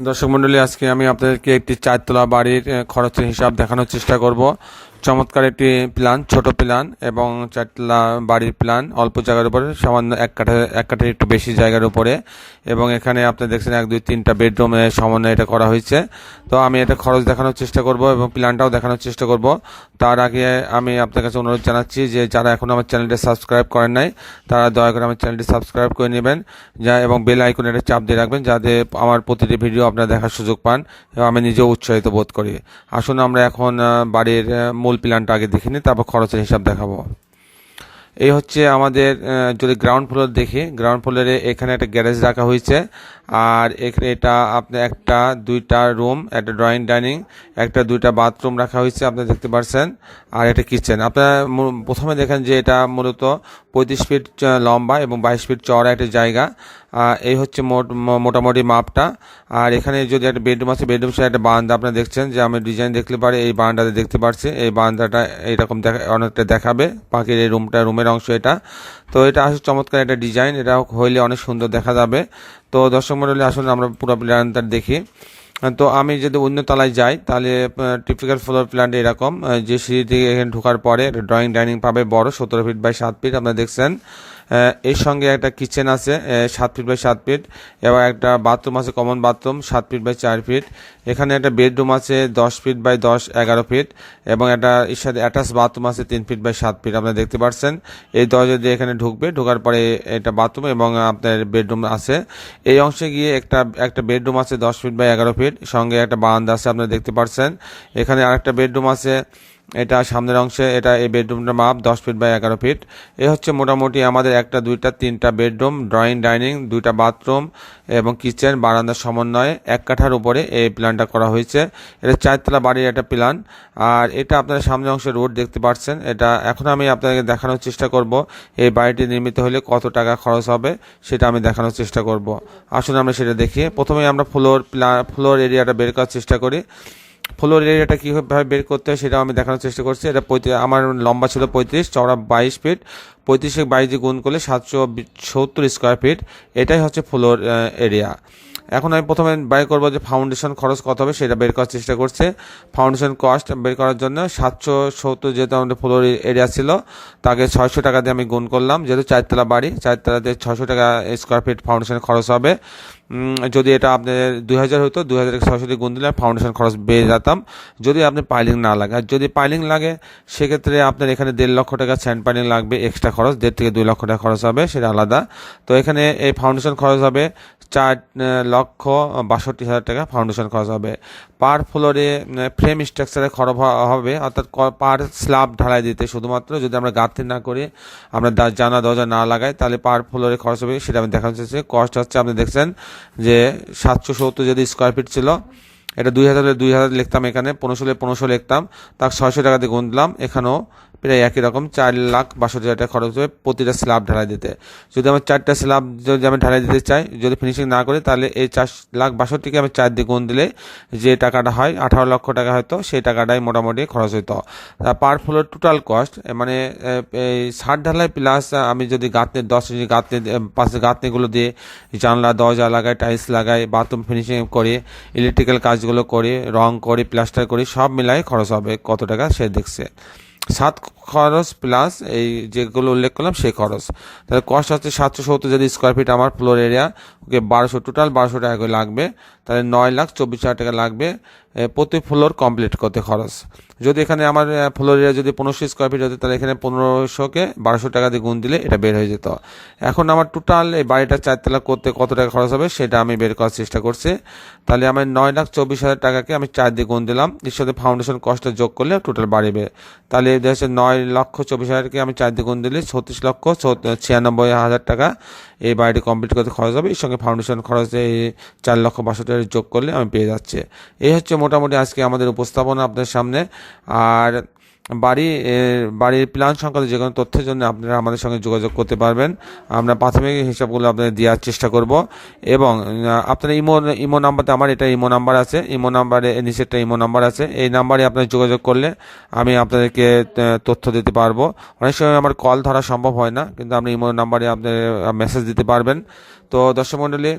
দর্শক মণ্ডলী আজকে আমি আপনাদেরকে একটি চারতলা বাড়ির খরচের হিসাব দেখানোর চেষ্টা করব। চমৎকার একটি প্ল্যান ছোট প্ল্যান এবং চারতলা বাড়ির প্ল্যান অল্প জায়গার উপরে সামান্য এক কাঠা এক কাঠার একটু বেশি জায়গার উপরে এবং এখানে আপনি দেখছেন এক দুই তিনটা বেডরুমে সমন্বয়ে এটা করা হয়েছে। তো আমি এটা খরচ দেখানোর চেষ্টা করব এবং প্ল্যানটাও দেখানোর চেষ্টা করব। তার আগে আমি আপনার কাছে অনুরোধ জানাচ্ছি যে যারা এখনও আমার চ্যানেলটি সাবস্ক্রাইব করেন নাই তারা দয়া করে আমার চ্যানেলটি সাবস্ক্রাইব করে নেবেন যা এবং বেল আইকনের চাপ দিয়ে রাখবেন যাতে আমার প্রতিটি ভিডিও আপনারা দেখার সুযোগ পান এবং আমি নিজেও উৎসাহিত বোধ করি। আসুন আমরা এখন বাড়ির আহ, মূল প্ল্যানটা আগে দেখে নিই তারপর খরচের হিসাব দেখাবো। এই হচ্ছে আমাদের যদি গ্রাউন্ড ফ্লোর দেখি গ্রাউন্ড ফ্লোরে এখানে একটা গ্যারেজ রাখা হয়েছে। আর এখানে এটা আপনার একটা, দুইটা রুম, একটা ড্রয়িং, ডাইনিং, একটা, দুইটা বাথরুম রাখা হয়েছে, আপনি দেখতে পাচ্ছেন আর একটা কিচেন। আপনারা প্রথমে দেখেন যে এটা মূলত পঁয়ত্রিশ ফিট লম্বা এবং বাইশ ফিট চওড়া একটা জায়গা। এই হচ্ছে মোট মোটামুটি মাপটা। আর এখানে যদি একটা বেডরুম আছে, বেডরুম সে একটা বারান্দা আপনারা দেখছেন যে আমি ডিজাইন দেখতে পারি, এই বারান্দাতে দেখতে পাচ্ছি এই বারান্দাটা এইরকম দেখা, অনেকটা দেখাবে। বাকির এই রুমটা, রুমের অংশ এটা। তো এটা আসলে চমৎকার একটা ডিজাইন। এটা হইলে অনেক সুন্দর দেখা যাবে। তো দর্শক মন্ডলী আসলে আমরা পুরো প্ল্যানটা দেখি। তো আমি যদি অন্য তালায় যাই, তাহলে টিপিক্যাল ফ্লোর প্ল্যান্ট এরকম যে সিঁড়ি থেকে এখানে ঢোকার পরে ড্রয়িং ডাইনিং পাবে বড়, সতেরো ফিট বাই সাত ফিট আপনারা দেখছেন। এর সঙ্গে একটা কিচেন আছে সাত ফিট বাই সাত ফিট এবং একটা বাথরুম আছে কমন বাথরুম সাত ফিট বাই চার ফিট এখানে একটা বেডরুম আছে, দশ ফিট বাই দশ, এগারো ফিট এবং একটা এর সাথে অ্যাটাচ বাথরুম আছে, তিন ফিট বাই সাত ফিট আপনারা দেখতে পাচ্ছেন, এই দরজা দিয়ে এখানে ঢুকবে, ঢোকার পরে এটা বাথরুম এবং আপনার বেডরুম আছে। এই অংশে গিয়ে একটা একটা বেডরুম আছে, দশ ফিট বাই এগারো ফিট সঙ্গে একটা বারান্দা আছে, আপনারা দেখতে পাচ্ছেন। এখানে আরেকটা বেডরুম আছে এটা সামনের অংশে, এটা এই বেডরুমটার মাপ, দশ ফিট বাই এগারো ফিট। এ হচ্ছে মোটামুটি আমাদের একটা, দুইটা, তিনটা বেডরুম, ড্রয়িং, ডাইনিং, দুইটা বাথরুম এবং কিচেন, বারান্দার সমন্বয়ে এক কাঠার উপরে এই প্ল্যানটা করা হয়েছে। এটা চারতলা বাড়ির একটা প্ল্যান। আর এটা আপনারা সামনের অংশে রোড দেখতে পাচ্ছেন। এটা এখন আমি আপনাকে দেখানোর চেষ্টা করব, এই বাড়িটি নির্মিত হলে কত টাকা খরচ হবে সেটা আমি দেখানোর চেষ্টা করব। আসুন আমরা সেটা দেখি। প্রথমে আমরা ফ্লোর ফ্লোর এরিয়াটা বের করার চেষ্টা করি। ফ্লোর এরিয়াটা কীভাবে বের করতে হয় সেটা আমি দেখানোর চেষ্টা করছি। এটা আমার লম্বা ছিল পঁয়ত্রিশ, চওড়া বাইশ ফিট। পঁয়ত্রিশে বাইশ দিয়ে গুণ করলে সাতশো সত্তর স্কোয়ার ফিট এটাই হচ্ছে ফ্লোর এরিয়া এখন আমি প্রথমে বাই করব যে ফাউন্ডেশন খরচ কত হবে সেটা বের করার চেষ্টা করছে। ফাউন্ডেশন কস্ট বের করার জন্য সাতশো সত্তর যেহেতু আমাদের ফ্লোর এরিয়া ছিল, তাকে ছয়শো টাকা দিয়ে আমি গুণ করলাম। যেহেতু চারতলা বাড়ি, চারতলাতে ছশো টাকা স্কোয়ার ফিট ফাউন্ডেশন খরচ হবে। যদি এটা আপনার দুই হাজার হতো দুই হাজার সরাসরি গুণ দিলে ফাউন্ডেশন খরচ বেড়ে যেতাম। যদি আপনি পাইলিং না লাগে আর যদি পাইলিং লাগে, সেক্ষেত্রে আপনার এখানে দেড় লক্ষ টাকা স্যান্ড পাইলিং লাগবে এক্সট্রা খরচ, দেড় থেকে দুই লক্ষ টাকা খরচ হবে, সেটা আলাদা। তো এখানে এই ফাউন্ডেশন খরচ হবে চার লক্ষ বাষট্টি হাজার টাকা ফাউন্ডেশন খরচ হবে। পার ফ্লোরে ফ্রেম স্ট্রাকচারে খরচ হবে, অর্থাৎ পার স্ল্যাব ঢালাই দিতে। শুধুমাত্র যদি আমরা গাঁথতে না করে, আমরা জানা, দরজা না লাগাই, তাহলে পার ফ্লোরে খরচ হবে, সেটা আমি দেখানো চাইছি কস্ট হচ্ছে আপনি দেখছেন যে সাতশো সত্তর যদি স্কোয়ার ফিট ছিল এটা দুই হাজার দুই হাজার লিখতাম এখানে পনেরোশো পনেরোশো লিখতাম তার ছয়শো টাকা দিয়ে গুণ দিলাম এখানেও প্রায় একই রকম চার লাখ বাষট্টি হাজার টাকা খরচ হবে প্রতিটা স্ল্যাব ঢালাই দিতে। যদি আমি চারটা স্ল্যাব যদি আমি ঢালাই দিতে চাই যদি ফিনিশিং না করি তাহলে এই চার লাখ বাষট্টিকে আমি চার দিয়ে গুণ দিলে যে টাকাটা হয় আঠারো লক্ষ টাকা হয়তো সেই টাকাটাই মোটামুটি খরচ হইতো। পার ফ্লোর টোটাল কস্ট মানে এই ষাট ঢালাই প্লাস আমি যদি গাঁথনি দশ ইঞ্চি আহ, পাশে গাঁথনিগুলো দিয়ে জানলা দরজা লাগাই টাইলস লাগাই বাথরুম ফিনিশিং করে ইলেকট্রিক্যাল কাজগুলো করে, রং করে প্লাস্টার করে, সব মিলাই খরচ হবে। কত টাকা? সে দেখছে। সাত খরচ প্লাস এই যেগুলো উল্লেখ করলাম সেই খরচ। তাহলে কস্ট হচ্ছে সাতশো সত্তর যদি স্কোয়ার ফিট আমার ফ্লোর এরিয়া ওকে বারোশো টোটাল বারোশো টাকা করে লাগবে। তাহলে নয় লাখ চব্বিশ হাজার টাকা লাগবে প্রতি ফ্লোর কমপ্লিট করতে খরচ। যদি এখানে আমার ফ্লোর এরিয়া যদি পনেরোশো স্কোয়ার ফিট হতো, তাহলে এখানে পনেরোশোকে বারোশো টাকা দিয়ে গুণ দিলে এটা বের হয়ে যেত। এখন আমার টোটাল এই বাড়িটা চারতলা করতে কত টাকা খরচ হবে, সেটা আমি বের করার চেষ্টা করছি। তাহলে আমার নয় লাখ চব্বিশ হাজার টাকাকে আমি চার দিয়ে গুণ দিলাম, এর সাথে ফাউন্ডেশন কস্টটা যোগ করলে টোটাল বাড়বে। তাহলে এটা হচ্ছে নয় লক্ষ চব্বিশ হাজারকে আমি চার দিয়ে গুণ দিলে ছত্রিশ লক্ষ ছিয়ানব্বই হাজার টাকা এই বাড়িটি কমপ্লিট করতে খরচ হবে। এর সঙ্গে ফাউন্ডেশন খরচ চার লক্ষ বাষট্টি হাজার যোগ করলে আমি পেয়ে যাচ্ছে। এই হচ্ছে মোটামুটি আজকে আমাদের উপস্থাপনা আপনাদের সামনে। আর বাড়ি বাড়ির প্ল্যান সংক্রান্ত যে কোনো তথ্যের জন্য আপনারা আমাদের সঙ্গে যোগাযোগ করতে পারবেন। আমরা প্রাথমিক হিসাবগুলো আপনাদের দেওয়ার চেষ্টা করব। এবং আপনার ইমো ইমো নাম্বারতে আমার, এটা ইমো নাম্বার আছে। ইমো নাম্বারে নিচে একটা ইমো নাম্বার আছে। এই নাম্বারে আপনার যোগাযোগ করলে আমি আপনাদেরকে তথ্য দিতে পারব। অনেক সময় আমার কল ধরা সম্ভব হয় না, কিন্তু আপনি ইমো নাম্বারে আপনি মেসেজ দিতে পারবেন। তো দর্শক মণ্ডলী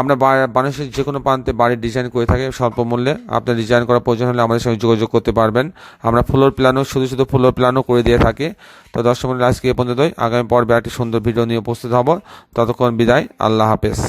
আমরা মানুষের যে কোনো প্রান্তে বাড়ির ডিজাইন করে থাকি স্বল্প মূল্যে। আপনার ডিজাইন করার প্রয়োজন হলে আমাদের সঙ্গে যোগাযোগ করতে পারবেন। আমরা ফ্লোর প্ল্যানও শুধু শুধু ফ্লোর প্ল্যানও করে দিয়ে থাকি। তো দর্শক মণ্ডলী আজকে এ পর্যন্তই। আগামী পর্বে একটি সুন্দর ভিডিও নিয়ে উপস্থিত হব। ততক্ষণ বিদায়। আল্লাহ হাফেজ।